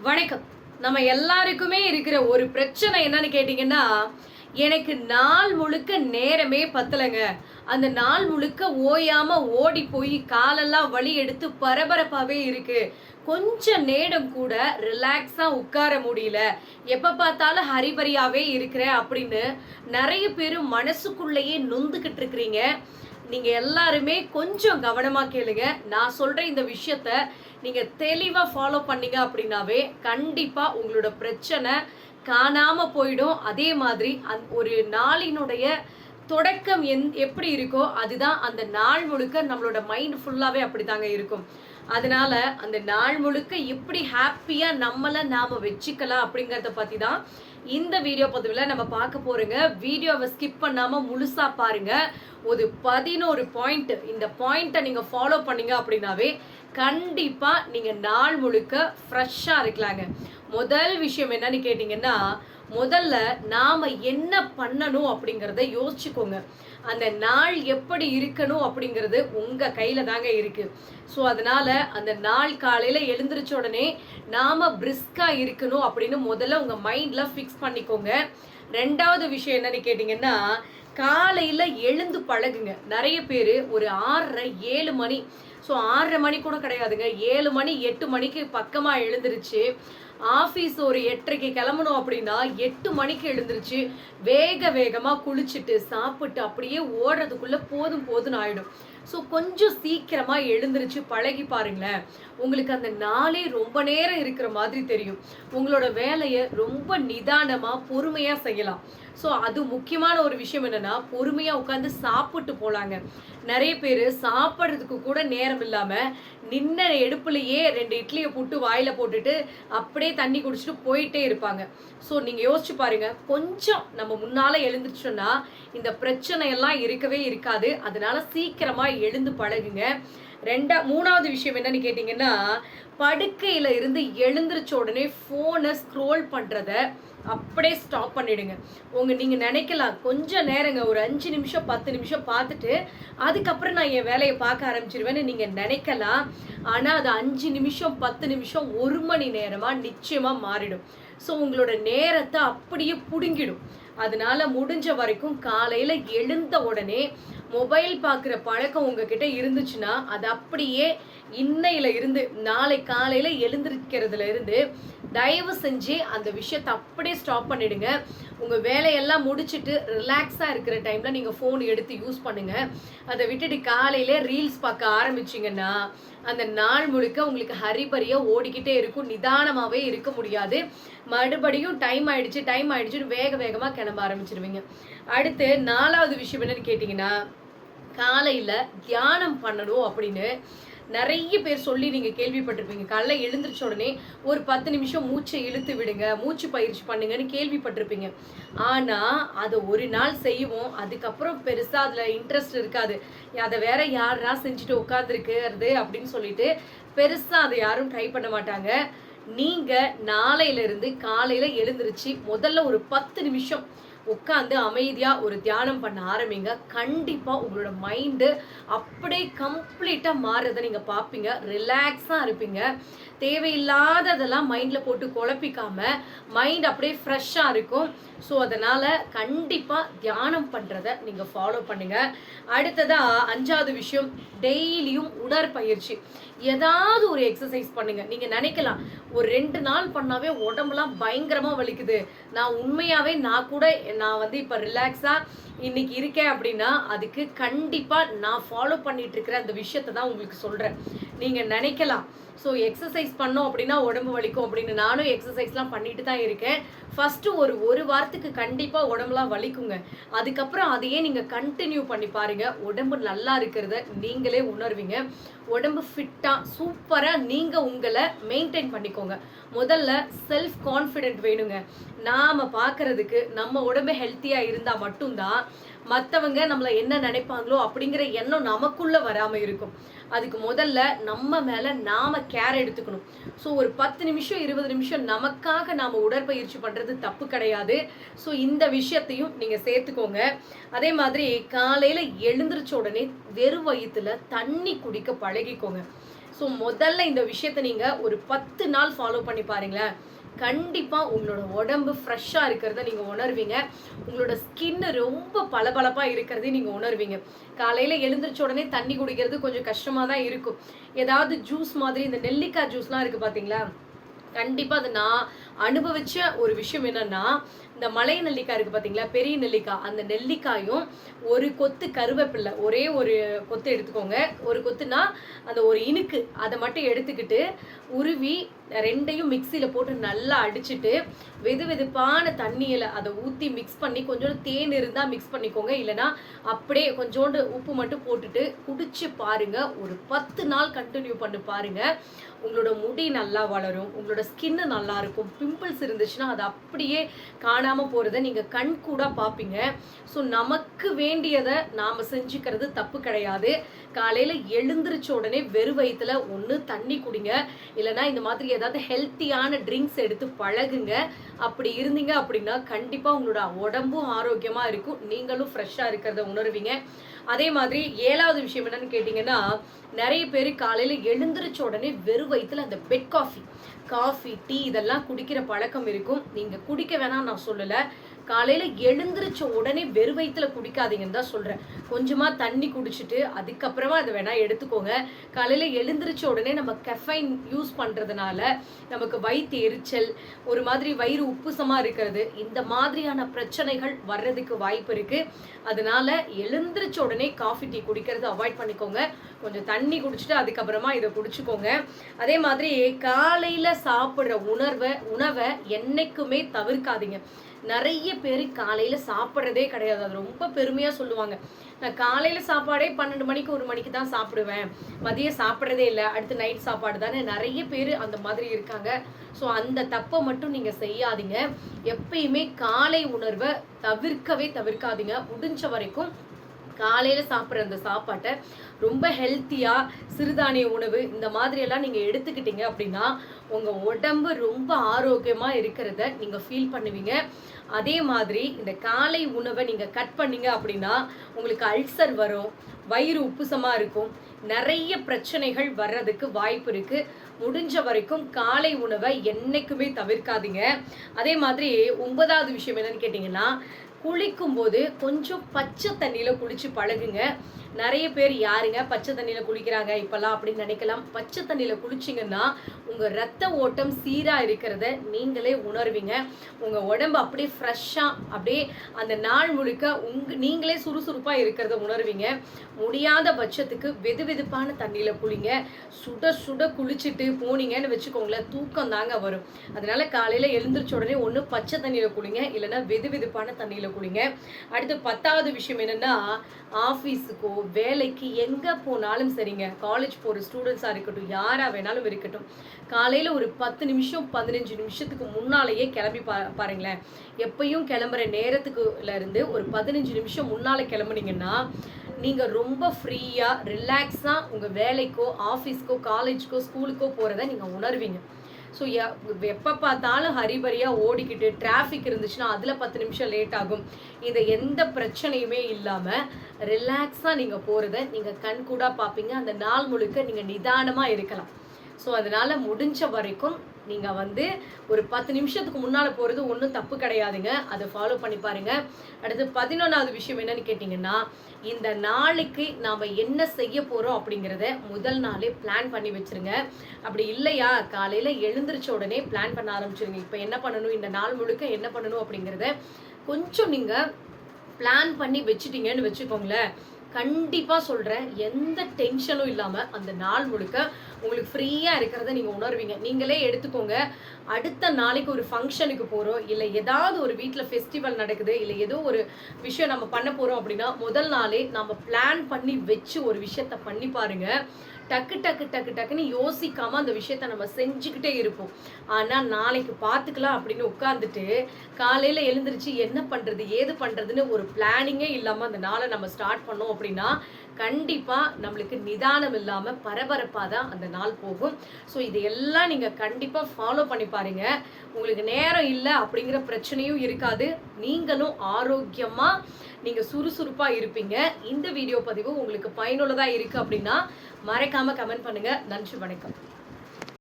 வணக்கம். நம்ம எல்லாருக்குமே இருக்கிற ஒரு பிரச்சனை என்னன்னு கேட்டிங்கன்னா எனக்கு நாள் முழுக்க நேரமே பத்தலைங்க. அந்த நாள் முழுக்க ஓயாம ஓடி போய் காலெல்லாம் வலி எடுத்து பரபரப்பாகவே இருக்கு. கொஞ்ச நேரம் கூட ரிலாக்ஸா உட்கார முடியல. எப்ப பார்த்தாலும் ஹரிபரியாவே இருக்கிறேன் அப்படின்னு நிறைய பேர் மனசுக்குள்ளேயே நொந்துக்கிட்டு இருக்கிறீங்க. நீங்க எல்லாருமே கொஞ்சம் கவனமா கேளுங்க. நான் சொல்ற இந்த விஷயத்த நீங்க தெளிவா ஃபாலோ பண்ணீங்க அப்படின்னாவே கண்டிப்பா உங்களோட பிரச்சனை காணாம போயிடும். அதே மாதிரி அந் ஒரு நாளினுடைய தொடக்கம் எந் எப்படி இருக்கோ அதுதான் அந்த நாள் முழுக்க நம்மளோட மைண்ட் ஃபுல்லாவே அப்படிதாங்க இருக்கும். அதனால அந்த நாள் முழுக்க எப்படி ஹாப்பியா நம்மளை நாம வச்சுக்கலாம் அப்படிங்கறத பத்தி தான் இந்த வீடியோ பதிவில் நம்ம பார்க்க போறோங்க. வீடியோவை ஸ்கிப் பண்ணாம முழுசா பாருங்க. ஒரு பதினோரு பாயிண்ட் இந்த பாயிண்ட்டை நீங்க ஃபாலோ பண்ணீங்க அப்படின்னாவே கண்டிப்பா நீங்க நாள் முழுக்க ஃப்ரெஷ்ஷாக இருக்கலாங்க. முதல் விஷயம் என்னன்னு கேட்டிங்கன்னா முதல்ல நாம என்ன பண்ணணும் அப்படிங்கிறத யோசிச்சுக்கோங்க. அந்த நாள் எப்படி இருக்கணும் அப்படிங்கிறது உங்க கையில தாங்க இருக்கு. ஸோ அதனால அந்த நாள் காலையில எழுந்திரிச்ச உடனே நாம பிரிஸ்கா இருக்கணும் அப்படின்னு முதல்ல உங்க மைண்ட்ல ஃபிக்ஸ் பண்ணிக்கோங்க. ரெண்டாவது விஷயம் என்னன்னு கேட்டிங்கன்னா காலையில எழுந்து பழகுங்க. நிறைய பேர் ஒரு ஆறரை ஏழு மணி. ஸோ ஆறரை மணி கூட கிடையாதுங்க. ஏழு மணி எட்டு மணிக்கு பக்கமாக எழுந்துருச்சு ஆஃபீஸ் ஒரு எட்டரைக்கு கிளம்பணும் அப்படின்னா எட்டு மணிக்கு எழுந்திருச்சு வேக வேகமாக குளிச்சுட்டு சாப்பிட்டு அப்படியே ஓடுறதுக்குள்ளே போதும் போதும்னு ஆகிடும் ஸோ கொஞ்சம் சீக்கிரமாக எழுந்திருச்சு பழகி பாருங்களேன். உங்களுக்கு அந்த நாளே ரொம்ப நேரம் இருக்கிற மாதிரி தெரியும். உங்களோட வேலையை ரொம்ப நிதானமாக பொறுமையாக செய்யலாம். ஸோ அது முக்கியமான ஒரு விஷயம் என்னென்னா பொறுமையாக உட்காந்து சாப்பிட்டு போகலாங்க நிறைய பேர் சாப்பிட்றதுக்கு கூட நேரம் இல்லாமல் நின்ன எடுப்புலையே ரெண்டு இட்லியை போட்டு வாயில் போட்டுட்டு அப்படியே தண்ணி குடிச்சிட்டு போயிட்டே இருப்பாங்க. ஸோ நீங்கள் யோசிச்சு பாருங்க. கொஞ்சம் நம்ம முன்னால் எழுந்துருச்சோன்னா இந்த பிரச்சனையெல்லாம் இருக்கவே இருக்காது. அதனால சீக்கிரமாக எழுந்து பழகுங்க. ரெண்டா மூணாவது விஷயம் என்னன்னு கேட்டிங்கன்னா படுக்கையில் இருந்து எழுந்திரிச்ச உடனே ஃபோனை ஸ்க்ரோல் பண்ணுறதை அப்படியே ஸ்டாப் பண்ணிடுங்க. உங்க நீங்க நினைக்கலாம் கொஞ்சம் நேரங்க ஒரு அஞ்சு நிமிஷம் பத்து நிமிஷம் பார்த்துட்டு அதுக்கப்புறம் நான் என் வேலையை பார்க்க ஆரம்பிச்சிருவேன்னு நீங்க நினைக்கலாம். ஆனா அது அஞ்சு நிமிஷம் பத்து நிமிஷம் ஒரு மணி நேரமா நிச்சயமா மாறிடும். ஸோ உங்களோட நேரத்தை அப்படியே புடுங்கிடும். அதனால முடிஞ்ச வரைக்கும் காலையில எழுந்த உடனே மொபைல் பார்க்குற பழக்கம் உங்ககிட்ட இருந்துச்சுன்னா அது அப்படியே இன்னையில இருந்து நாளை காலையில எழுந்திருக்கிறதுல இருந்து தயவு செஞ்சு அந்த விஷயத்தை அப்படியே ஸ்டாப் பண்ணிடுங்க. உங்க வேலையெல்லாம் முடிச்சுட்டு ரிலாக்ஸா இருக்கிற டைம்ல நீங்க ஃபோன் எடுத்து யூஸ் பண்ணுங்க. அதை விட்டுட்டு காலையில ரீல்ஸ் பார்க்க ஆரம்பிச்சிங்கன்னா அந்த நாள் முழுக்க உங்களுக்கு ஹரிபரியா ஓடிக்கிட்டே இருக்கும். நிதானமாவே இருக்க முடியாது. மறுபடியும் டைம் ஆயிடுச்சு டைம் ஆயிடுச்சுன்னு வேக வேகமா கிளம்ப ஆரம்பிச்சிருவீங்க. அடுத்து நாலாவது விஷயம் என்னன்னு கேட்டிங்கன்னா காலையில தியானம் பண்ணணும் அப்படின்னு நிறைய பேர் சொல்லி நீங்கள் கேள்விப்பட்டிருப்பீங்க. காலைல எழுந்திரிச்ச உடனே ஒரு பத்து நிமிஷம் மூச்சை இழுத்து விடுங்க மூச்சு பயிற்சி பண்ணுங்கன்னு கேள்விப்பட்டிருப்பீங்க. ஆனால் அதை ஒரு நாள் செய்வோம். அதுக்கப்புறம் பெருசாக அதில் இன்ட்ரெஸ்ட் இருக்காது. அதை வேற யாரா செஞ்சுட்டு உட்காந்துருக்கிறது அப்படின்னு சொல்லிட்டு பெருசாக அதை யாரும் ட்ரை பண்ண மாட்டாங்க. நீங்கள் நாளையில இருந்து எழுந்திரிச்சு முதல்ல ஒரு பத்து நிமிஷம் உட்காந்து அமைதியாக ஒரு தியானம் பண்ண ஆரம்பிங்க. கண்டிப்பாக உங்களோட மைண்டு அப்படியே கம்ப்ளீட்டாக மாறுறதை நீங்கள் பார்ப்பீங்க. ரிலாக்ஸாக இருப்பீங்க. தேவையில்லாததெல்லாம் மைண்டில் போட்டு குழப்பிக்காம மைண்ட் அப்படியே ஃப்ரெஷ்ஷாக இருக்கும். ஸோ அதனால் கண்டிப்பாக தியானம் பண்ணுறத நீங்கள் ஃபாலோ பண்ணுங்கள் அடுத்ததாக அஞ்சாவது விஷயம் டெய்லியும் உடற்பயிற்சி. ஏதாவது ஒரு எக்ஸசைஸ் பண்ணுங்கள் நீங்கள் நினைக்கலாம் ஒரு ரெண்டு நாள் பண்ணாவே உடம்புலாம் பயங்கரமாக வலிக்குது. நான் உண்மையாகவே நான் கூட நான் வந்து இப்போ ரிலாக்ஸாக இன்னைக்கு இருக்கேன் அப்படின்னா அதுக்கு கண்டிப்பாக நான் ஃபாலோ பண்ணிட்டு இருக்கிற அந்த விஷயத்தை தான் உங்களுக்கு சொல்கிறேன் நீங்கள் நினைக்கலாம் ஸோ எக்ஸசைஸ் பண்ணோம் அப்படின்னா உடம்பு வலிக்கும் அப்படின்னு நானும் எக்ஸசைஸ்லாம் பண்ணிட்டு தான் இருக்கேன். ஃபஸ்ட்டு ஒரு ஒரு வாரத்துக்கு கண்டிப்பாக உடம்புலாம் வலிக்குங்க. அதுக்கப்புறம் அதையே நீங்கள் கண்டினியூ பண்ணி பாருங்கள் உடம்பு நல்லா இருக்கிறத நீங்களே உணர்வீங்க. உடம்பு ஃபிட்டாக சூப்பராக நீங்கள் உங்களை மெயின்டைன் பண்ணிக்கோங்க. முதல்ல செல்ஃப் கான்ஃபிடென்ட் வேணுங்க. நாம் பார்க்குறதுக்கு நம்ம உடம்பு ஹெல்த்தியாக இருந்தால் மட்டும்தான் மற்றவங்க நம்மளை என்ன நினைப்பாங்களோ அப்படிங்கிற எண்ணம் நமக்குள்ள வராம இருக்கும். அதுக்கு முதல்ல நம்ம மேல நாம கேர் எடுத்துக்கணும். ஸோ ஒரு பத்து நிமிஷம் இருபது நிமிஷம் நமக்காக நாம உடற்பயிற்சி பண்றது தப்பு கிடையாது. ஸோ இந்த விஷயத்தையும் நீங்க சேர்த்துக்கோங்க. அதே மாதிரி காலையில எழுந்திரிச்ச உடனே வெறும் வயிற்றுல தண்ணி குடிக்க பழகிக்கோங்க. ஸோ முதல்ல இந்த விஷயத்த நீங்கள் ஒரு பத்து நாள் ஃபாலோ பண்ணி பாருங்களேன். கண்டிப்பாக உங்களோட உடம்பு ஃப்ரெஷ்ஷாக இருக்கிறத நீங்கள் உணர்வீங்க. உங்களோட ஸ்கின்னு ரொம்ப பளபளப்பாக இருக்கிறதையும் நீங்கள் உணர்வீங்க. காலையில் எழுந்திரிச்ச உடனே தண்ணி குடிக்கிறது கொஞ்சம் கஷ்டமாக தான் இருக்கும். ஏதாவது ஜூஸ் மாதிரி இந்த நெல்லிக்காய் ஜூஸ்லாம் இருக்குது பார்த்தீங்களா கண்டிப்பாக அது நான் அனுபவிச்ச ஒரு விஷயம் என்னன்னா இந்த மலை நெல்லிக்காய் இருக்குது பார்த்தீங்களா பெரிய நெல்லிக்காய். அந்த நெல்லிக்காயும் ஒரு கொத்து கருவேப்பில்லை ஒரே ஒரு கொத்து எடுத்துக்கோங்க. ஒரு கொத்துனா அந்த ஒரு இனுக்கு அதை மட்டும் எடுத்துக்கிட்டு உருவி ரெண்டையும் மிக்சியில் போட்டு நல்லா அடிச்சுட்டு வெது வெதுப்பான தண்ணியில் அதை ஊற்றி மிக்ஸ் பண்ணி கொஞ்சோண்டு தேன் இருந்தால் மிக்ஸ் பண்ணிக்கோங்க. இல்லைன்னா அப்படியே கொஞ்சோண்டு உப்பு மட்டும் போட்டுட்டு குடிச்சு பாருங்க. ஒரு பத்து நாள் கண்டினியூ பண்ணி பாருங்க. உங்களோட முடி நல்லா வளரும். உங்களோட ஸ்கின்னு நல்லா இருக்கும். பிம்பிள்ஸ் இருந்துச்சுன்னா அது அப்படியே காணாமல் போகிறத நீங்கள் கண் கூட பார்ப்பீங்க ஸோ நமக்கு வேண்டியதை நாம் செஞ்சுக்கிறது தப்பு கிடையாது. காலையில் எழுந்திரிச்ச உடனே வெறு வயிற்றுல ஒன்று தண்ணி குடிங்க. இல்லைன்னா இந்த மாதிரி ஏதாவது ஹெல்த்தியான ட்ரிங்க்ஸ் எடுத்து பழகுங்க. அப்படி இருந்தீங்க அப்படின்னா கண்டிப்பாக உங்களோட உடம்பும் ஆரோக்கியமாக இருக்கும். நீங்களும் ஃப்ரெஷ்ஷாக இருக்கிறத உணர்வீங்க. அதே மாதிரி ஏழாவது விஷயம் என்னன்னு கேட்டிங்கன்னா நிறைய பேர் காலையில் எழுந்திரிச்ச உடனே வெறும் வயிற்றுல அந்த பெட் காஃபி காஃபி டீ இதெல்லாம் குடிக்கிற பழக்கம் இருக்கும். நீங்கள் குடிக்க வேணாம் நான் சொல்லலை. காலையில் எழுந்திரிச்ச உடனே வெறு வயிற்றுல குடிக்காதீங்கன்னு தான் சொல்கிறேன் கொஞ்சமாக தண்ணி குடிச்சிட்டு அதுக்கப்புறமா அதை வேணால் எடுத்துக்கோங்க. காலையில் எழுந்திரிச்ச உடனே நம்ம கெஃபைன் யூஸ் பண்ணுறதுனால நமக்கு வயிற்று எரிச்சல் ஒரு மாதிரி வயிறு உப்புசமாக இருக்கிறது இந்த மாதிரியான பிரச்சனைகள் வர்றதுக்கு வாய்ப்பு இருக்குது அதனால எழுந்திரிச்ச உடனே காஃபி டீ குடிக்கிறது அவாய்ட் பண்ணிக்கோங்க. கொஞ்சம் தண்ணி குடிச்சிட்டு அதுக்கப்புறமா இதை குடிச்சுக்கோங்க. அதே மாதிரி காலையில் சாப்பிட்ற உணர்வை உணவை என்றைக்குமே தவிர்க்காதீங்க. நிறைய பேர் காலையில் சாப்பிட்றதே கிடையாது. அது ரொம்ப பெருமையாக சொல்லுவாங்க. நான் காலையில் சாப்பாடே பன்னெண்டு மணிக்கு ஒரு மணிக்கு தான் சாப்பிடுவேன். மதியம் சாப்பிட்றதே இல்லை. அடுத்து நைட் சாப்பாடு தானே. நிறைய பேர் அந்த மாதிரி இருக்காங்க. ஸோ அந்த தப்பை மட்டும் நீங்கள் செய்யாதீங்க. எப்பயுமே காலை உணர்வை தவிர்க்கவே தவிர்க்காதீங்க. முடிஞ்ச வரைக்கும் காலையில் சாப்பிட்ற அந்த சாப்பாட்டை ரொம்ப ஹெல்த்தியாக சிறுதானிய உணவு இந்த மாதிரியெல்லாம் நீங்கள் எடுத்துக்கிட்டீங்க அப்படின்னா உங்கள் உடம்பு ரொம்ப ஆரோக்கியமாக இருக்கிறத நீங்கள் ஃபீல் பண்ணுவீங்க. அதே மாதிரி இந்த காலை உணவை நீங்கள் கட் பண்ணீங்க அப்படின்னா உங்களுக்கு அல்சர் வரும் வயிறு உப்புசமாக இருக்கும் நிறைய பிரச்சனைகள் வர்றதுக்கு வாய்ப்பு இருக்குது முடிஞ்ச வரைக்கும் காலை உணவை என்றைக்குமே தவிர்க்காதீங்க. அதே மாதிரி ஒன்பதாவது விஷயம் என்னன்னு கேட்டிங்கன்னா குளிக்கும்போது கொஞ்சம் பச்சை தண்ணியில் குளிச்சு பழகுங்க. நிறைய பேர் யாருங்க? பச்சை தண்ணியில் குளிக்கிறாங்க இப்போல்லாம் அப்படின்னு நினைக்கலாம். பச்சை தண்ணியில் குளிச்சிங்கன்னா உங்கள் ரத்த ஓட்டம் சீராக இருக்கிறத நீங்களே உணர்வீங்க. உங்கள் உடம்பு அப்படியே ஃப்ரெஷ்ஷாக அப்படியே அந்த நாள் முழுக்க உங்க நீங்களே சுறுசுறுப்பாக இருக்கிறத உணர்வீங்க. முடியாத பட்சத்துக்கு வெது வெதுப்பான தண்ணியில் குளிங்க. சுட சுட குளிச்சுட்டு போனீங்கன்னு வச்சுக்கோங்களேன் தூக்கம் தாங்க வரும். அதனால காலையில் எழுந்திரிச்ச உடனே ஒன்று பச்சை தண்ணியில் குளிங்க இல்லைன்னா வெது வெதுப்பான தண்ணியில் குளிங்க. அடுத்து பத்தாவது விஷயம் என்னென்னா ஆஃபீஸுக்கோ வேலைக்கு எங்கே போனாலும் சரிங்க. காலேஜ் போகிற ஸ்டூடெண்ட்ஸாக இருக்கட்டும் யாராக வேணாலும் இருக்கட்டும். காலையில் ஒரு பத்து நிமிஷம் பதினஞ்சு நிமிஷத்துக்கு முன்னாலேயே கிளம்பி பா பாருங்களேன். எப்பயும் கிளம்புற நேரத்துக்குல இருந்து ஒரு பதினஞ்சு நிமிஷம் முன்னால் கிளம்புனீங்கன்னா நீங்கள் ரொம்ப ஃப்ரீயாக ரிலாக்ஸாக உங்கள் வேலைக்கோ ஆஃபீஸ்க்கோ காலேஜ்க்கோ ஸ்கூலுக்கோ போகிறத நீங்கள் உணர்வீங்க. ஸோ எப்போ பார்த்தாலும் ஹரிபரியாக ஓடிக்கிட்டு டிராஃபிக் இருந்துச்சுன்னா அதில் பத்து நிமிஷம் லேட் ஆகும். இந்த எந்த பிரச்சனையுமே இல்லாமல் ரிலாக்ஸாக நீங்கள் போகிறத நீங்கள் கண் கூட பார்ப்பீங்க. அந்த நாள் முழுக்க நீங்கள் நிதானமாக இருக்கலாம். ஸோ அதனால் முடிஞ்ச வரைக்கும் நீங்கள் வந்து ஒரு பத்து நிமிஷத்துக்கு முன்னால் போகிறது ஒன்றும் தப்பு கிடையாதுங்க. அதை ஃபாலோ பண்ணி பாருங்க. அடுத்து பதினொன்றாவது விஷயம் என்னன்னு கேட்டிங்கன்னா இந்த நாளைக்கு நாம் என்ன செய்ய போகிறோம் அப்படிங்கிறத முதல் நாளே பிளான் பண்ணி வச்சிருங்க. அப்படி இல்லையா? காலையில் எழுந்திரிச்ச உடனே பிளான் பண்ண ஆரம்பிச்சிருங்க. இப்போ என்ன பண்ணணும்? இந்த நாள் முழுக்க என்ன பண்ணணும் அப்படிங்கிறத கொஞ்சம் நீங்கள் பிளான் பண்ணி வச்சுட்டீங்கன்னு வச்சுக்கோங்களேன். கண்டிப்பாக சொல்கிறேன் எந்த டென்ஷனும் இல்லாமல் அந்த நாள் முழுக்க உங்களுக்கு ஃப்ரீயாக இருக்கிறத நீங்கள் உணர்வீங்க. நீங்களே எடுத்துக்கோங்க. அடுத்த நாளைக்கு ஒரு ஃபங்க்ஷனுக்கு போகிறோம் இல்லை ஏதாவது ஒரு வீட்டில் ஃபெஸ்டிவல் நடக்குது இல்லை ஏதோ ஒரு விஷயம் நம்ம பண்ண போகிறோம் அப்படின்னா முதல் நாளே நம்ம பிளான் பண்ணி வச்சு ஒரு விஷயத்த பண்ணி பாருங்க. டக்கு டக்கு டக்கு டக்குன்னு யோசிக்காமல் அந்த விஷயத்த நம்ம செஞ்சுக்கிட்டே இருப்போம். ஆனால் நாளைக்கு பார்த்துக்கலாம் அப்படின்னு உட்காந்துட்டு காலையில் எழுந்திரிச்சு என்ன பண்ணுறது ஏது பண்ணுறதுன்னு ஒரு பிளானிங்கே இல்லாமல் அந்த நாளை நம்ம ஸ்டார்ட் பண்ணோம் அப்படின்னா கண்டிப்பாக நம்மளுக்கு நிதானம் இல்லாமல் பரபரப்பாக தான் அந்த நாள் போகும். ஸோ இது எல்லாம் நீங்கள் கண்டிப்பாக ஃபாலோ பண்ணி பாருங்க. உங்களுக்கு நேரம் இல்லை அப்படிங்கிற பிரச்சனையும் இருக்காது. நீங்களும் ஆரோக்கியமாக நீங்கள் சுறுசுறுப்பாக இருப்பீங்க. இந்த வீடியோ பதிவு உங்களுக்கு பயனுள்ளதாக இருக்குது அப்படின்னா மறைக்காம கமெண்ட் பண்ணுங்க. நன்றி வணக்கம்.